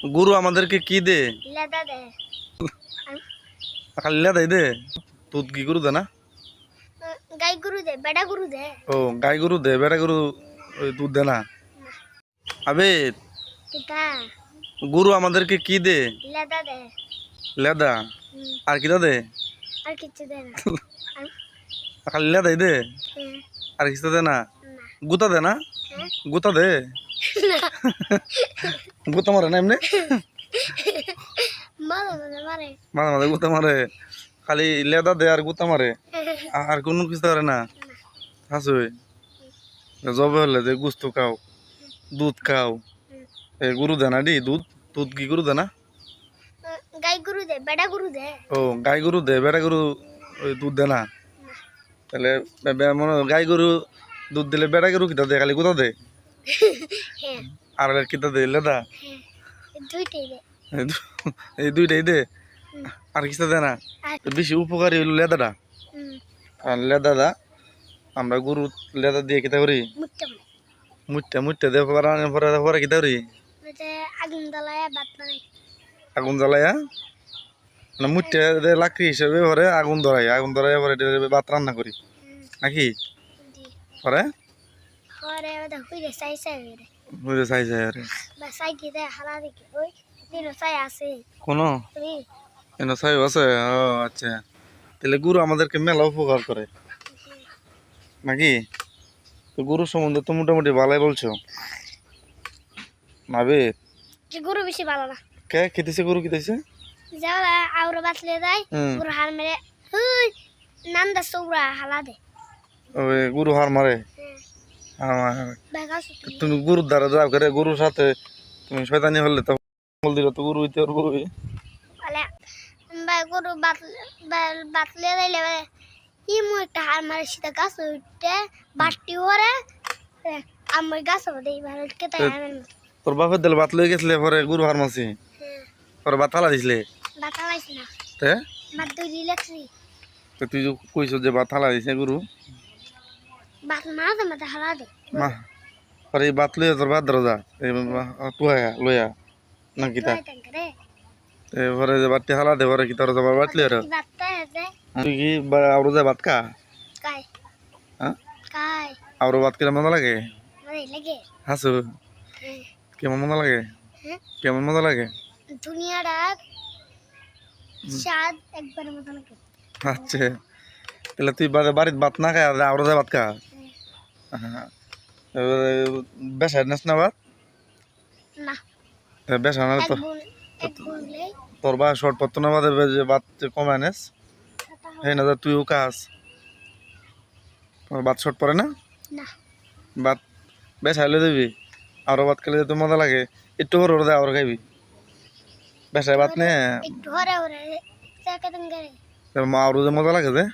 গুরু আমাদেরকে কি দে? খালি লেদাই দে। দুধ কি গরু দে না? গাই গরু দে বেড়া গরু দে। ও গাই গরু দে বেড়া গরু দুধ দে না? আবে গুরু আমাদেরকে কি দে? লেদা দে। লেদা। আর কি দে? আর কিছু দে না। খালি লেদাই দে? হ্যাঁ, আর কিছু দে না? না। গুতা দে না? হ্যাঁ? গুতা দে? গুতা মারে না এমনি? মাঝে মাঝে গুতা মারে। খালি লেদা দে আর গুতা মারে। আর কোনো কিছু করে না। হাসুই জবে হলে যে গুস্ত খাও দুধ খাও। এ গরু দে না ডি দুধ? দুধ কি গরু দে না? গাই গরু দে বেড়া গরু দে। ও গাই গরু দে বেড়া গরু দুধ দে না। তাহলে মনে গাই গরু দুধ দিলে বেড়া গরু কিতা দে খালি কোথা দে? আর কিতা দে লেদা হ্যাঁ এই দুইটাই দে। এই দু- এই দুইটাই দে? আর কিছু দে না? বেশি উপকারী হইল লেদাটা? আর লেদাটা আমরা গরু লেদা দিয়ে কিতা করি মুট্টা মানে মুটটা দিয়ে পরে পরে কিতা করি আগুন জ্বালায় ভাত বানাই আগুন জ্বালাইয়া না মুটটা দিয়ে লাকড়ি হিসেবে পরে আগুন ধরাই। আগুন ধরাই পরে ভাত রান্না করি। নাকি? পরে? হরে ওটা হুইরে সাই সাই হুইরে যায় বা সাই কি দে হালা দেখি ওই দিন সাই আছে কোনো এনে আছে ও আচ্ছা তাহলে গুরু আমাদেরকে মেলা উপকার করে নাকি তো গুরু সম্বন্ধে তো মোটামুটি ভালোই বলছো নাবে গরু বেশি ভালো না কে খেতেছে গরু খেতেছে যাওয়া আউরা বাতলে হুম গরু হার মেরে হুই নান্দা সৌরা হালা দে ওই গুরু হার মারে হ্যাঁ হার মারে। বেগা সুতি তুমি গুরুর দ্বারা যাও করে গরুর সাথে তুমি শয়তানি হলে তো বল দিলে তো গরু হইতে পারব গরু বাতলে বাতলে বলে ই মু একটা হার মারে সেটা গাছ উঠতে? বাটি ওরে আমার গাছ হবে এইবার কে তাই তোর বাপের দিলে বাত লয়ে গেছিলে পরে গরু হার মারছি। হ্যাঁ। পরে বাত ফালা দিছিলে? বাতা লাইছি না। তে? তুই যে কইছ যে বাত ফালা দিছে গরু বাত মাঝে মাঝে হালা দে। মা পরে বাত লইয়া তোর বাদ দরজা তুয়া লইয়া না টাঙ্কা রে এবারে যে বাতি হালা দে পরে কি তোর আর কি বাত আছে তুই কি আউরো যায় ভাত কা কাই? হ্যাঁ কাই? ভাত কিরম মজা লাগে? লাগে। হাসু কেমন মজা লাগে? কেমন মজা লাগে? দুনিয়াটা স্বাদ একবার মতো লাগে আচ্ছা। তাহলে তুই বাড়ি বাড়িত ভাত না খায় ভাত কা হ্যাঁ। বেসার নেস না না। বেসার না তো? তোর বা শর্ট পত্র না বাদে যে ভাত কমায় নেস? হ্যাঁ না তুইও কাজ। ভাত শর্ট পড়ে না? বেশ হাইলে দিবি। আরও ভাত খেলে তো মজা লাগে। একটু হর হর দেয় আরও খাইবি। বেসায় ভাত নে। মা আরও যে মজা লাগে যে